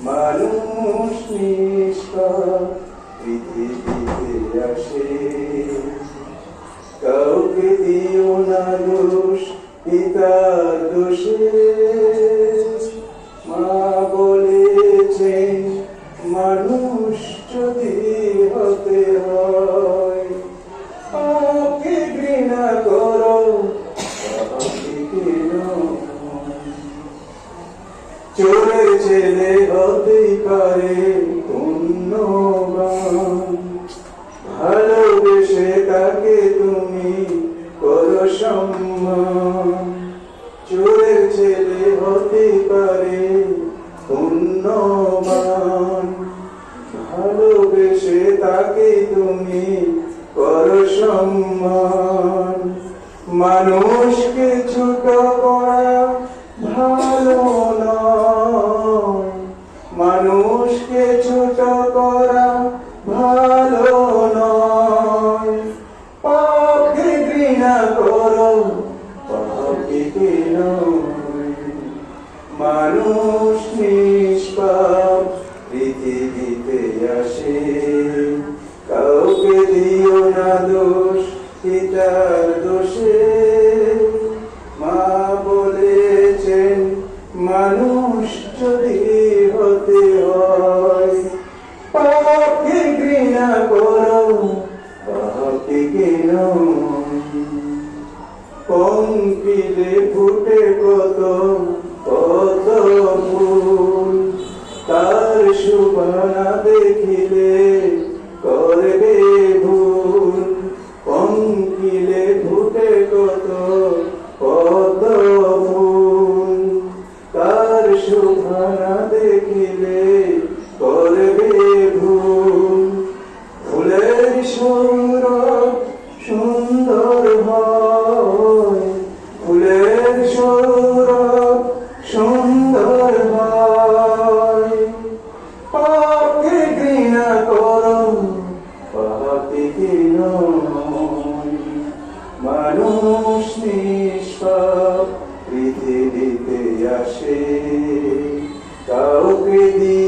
মানুষ নিষ্পাপ পৃথিবীতে আসে কাউকে দিও না দোষ পিতার দোষে ছেলে হতেই পারে ভালোবেসে তাকে তুমি করো সম্মান। চোরের ছেলে হতে পারে পুণ্যবান। ভালোবেসে তাকে তুমি করো সম্মান। মানুষকে ভালো নয় পাপকে ঘৃণা করো নয় মানুষ নিষ্পাপ, পৃথিবীতে কাউকে দিও না দোষ পিতার দোষে। পঙ্কিলে ফুটে কত কত ফুল। তার সুবানা দেখিলে করবে ভুল। পঙ্কিলে ফুটে কত কত ফুল। তার সুবানা পৃথিবীতে আসে। কাউকে দিও